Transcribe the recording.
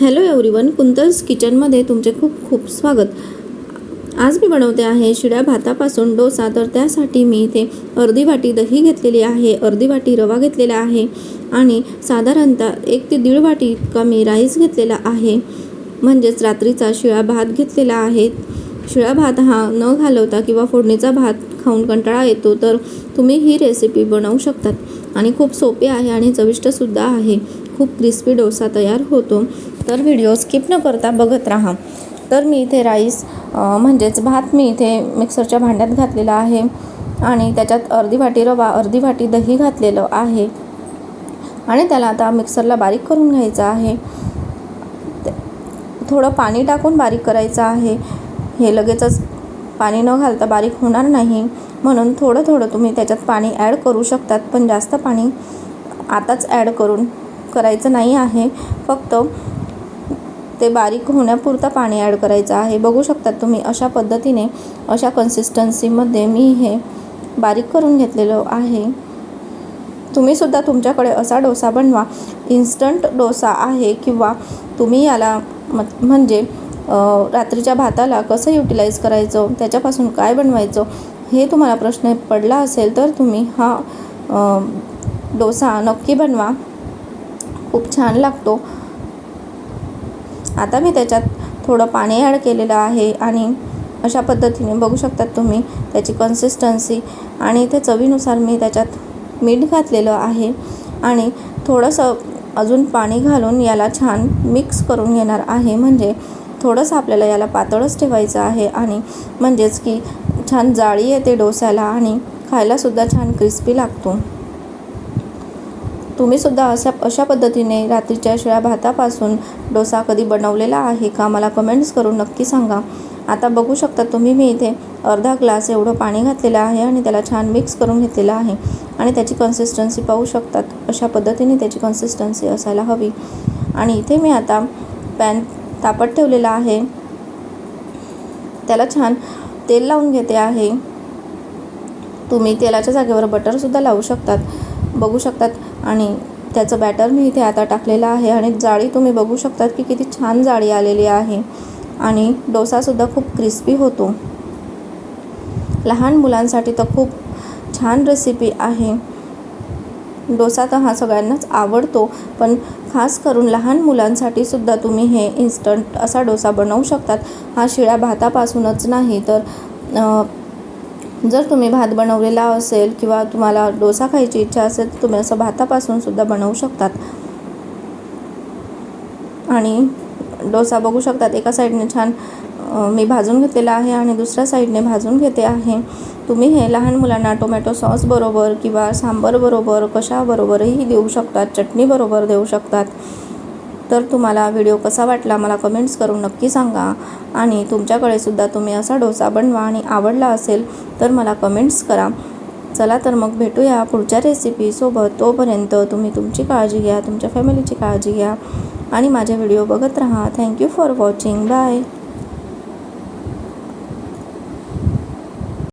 Hello everyone कुंतल्स किचनमध्ये तुमचे खूप खूप स्वागत. आज मी बनवते आहे शिळ्या भातापासून डोसा तर त्यासाठी मी इथे अर्धी वाटी दही घेतलेली आहे अर्धी वाटी रवा घेतलेला आहे आणि साधारणतः एक ते दीड वाटी इतका मी राईस घेतलेला आहे. म्हणजेच रात्रीचा शिळा भात घेतलेला आहे. शिळा भात हा न घालवता किंवा फोडणीचा भात खाऊन कंटाळा येतो तर तुम्ही ही रेसिपी बनवू शकतात. आणि खूप सोपी आहे आणि चविष्टसुद्धा आहे. खूप क्रिस्पी डोसा तयार होतो. तर व्हिडिओ स्किप न करता बघत राहा. तर मी इथे राईस म्हणजेच भात मी इथे मिक्सरच्या भांड्यात घातलेला आहे. आणि त्याच्यात अर्धी वाटी रवा अर्धी वाटी दही घातलेलं आहे. आणि त्याला आता मिक्सरला बारीक करून घ्यायचं आहे. थोडं पाणी टाकून बारीक करायचं आहे. हे लगेचच पाणी न घालता बारीक होणार नाही. म्हणून थोडं थोडं तुम्ही त्याच्यात पाणी ॲड करू शकतात पण जास्त पाणी आताच ॲड करून करायचं नाही आहे. फक्त ते बारीक होण्यापुरतं पाणी ॲड करायचं आहे. बघू शकतात तुम्ही अशा पद्धतीने अशा कन्सिस्टन्सीमध्ये मी हे बारीक करून घेतलेलं आहे. तुम्हीसुद्धा तुमच्याकडे असा डोसा बनवा. इन्स्टंट डोसा आहे किंवा तुम्ही याला म म्हणजे रात्रीच्या भाताला कसं युटिलाइज करायचं त्याच्यापासून काय बनवायचं हे तुम्हाला प्रश्न पडला असेल तर तुम्ही हा डोसा नक्की बनवा. खूप छान लागतो. आता मी त्याच्यात थोडं पाणी ॲड केलेलं आहे आणि अशा पद्धतीने बघू शकतात तुम्ही त्याची कन्सिस्टन्सी आणि ते चवीनुसार मी त्याच्यात मीठ घातलेलं आहे. आणि थोडंसं अजून पाणी घालून याला छान मिक्स करून घेणार आहे. म्हणजे थोडंसं आपल्याला याला पातळच ठेवायचं आहे. आणि म्हणजेच की छान जाळी येते डोस्याला आणि खायलासुद्धा छान क्रिस्पी लागतो. तुम्हीसुद्धा अशा अशा पद्धतीने रात्रीच्या शिळ्या भातापासून डोसा कधी बनवलेला आहे का मला कमेंट्स करून नक्की सांगा. आता बघू शकता तुम्ही मी इथे अर्धा ग्लास एवढं पाणी घातलेलं आहे आणि त्याला छान मिक्स करून घेतलेलं आहे. आणि त्याची कन्सिस्टन्सी पाहू शकतात. अशा पद्धतीने त्याची कन्सिस्टन्सी असायला हवी. आणि इथे मी आता पॅन तापत ठेवलेला आहे. त्याला छान तेल लावून घेते आहे. तुम्ही तेलाच्या जागेवर बटरसुद्धा लावू शकतात. बघू शकतात. आणि त्याचं बॅटर मी इथे आता टाकलेलं आहे आणि जाळी तुम्ही बघू शकतात की किती छान जाळी आलेली आहे. आणि डोसासुद्धा खूप क्रिस्पी होतो. लहान मुलांसाठी तर खूप छान रेसिपी आहे. डोसा तर हा सगळ्यांनाच आवडतो पण खास करून लहान मुलांसाठी सुद्धा तुम्ही हे इन्स्टंट असा डोसा बनवू शकतात. हा शिळ्या भातापासूनच नाही तर जर तुम्ही भात बनवलेला असेल किंवा तुम्हाला डोसा खायची इच्छा असेल तर तुम्ही असं भातापासून सुद्धा बनवू शकतात. आणि डोसा बघू शकतात. एका साईडने छान मी भाजून घेतलेला आहे आणि दुसऱ्या साईडने भाजून घेते आहे. तुम्ही हे लहान मुलांना टोमॅटो सॉस बरोबर किंवा सांबर बरोबर कशाबरोबरही देऊ शकतात चटणीबरोबर देऊ शकतात. तर तुम्हाला व्हिडिओ कसा वाटला मला कमेंट्स करून नक्की सांगा. आणि तुमच्याकडे सुद्धा तुम्ही असा डोसा बनवा आणि आवडला असेल तर मला कमेंट्स करा. चला तर मग भेटूया पुढच्या रेसिपीसोबत तोपर्यंत तुम्ही तुमची काळजी घ्या तुमच्या फॅमिलीची काळजी घ्या. आणि माझे व्हिडिओ बघत राहा. Thank you for watching bye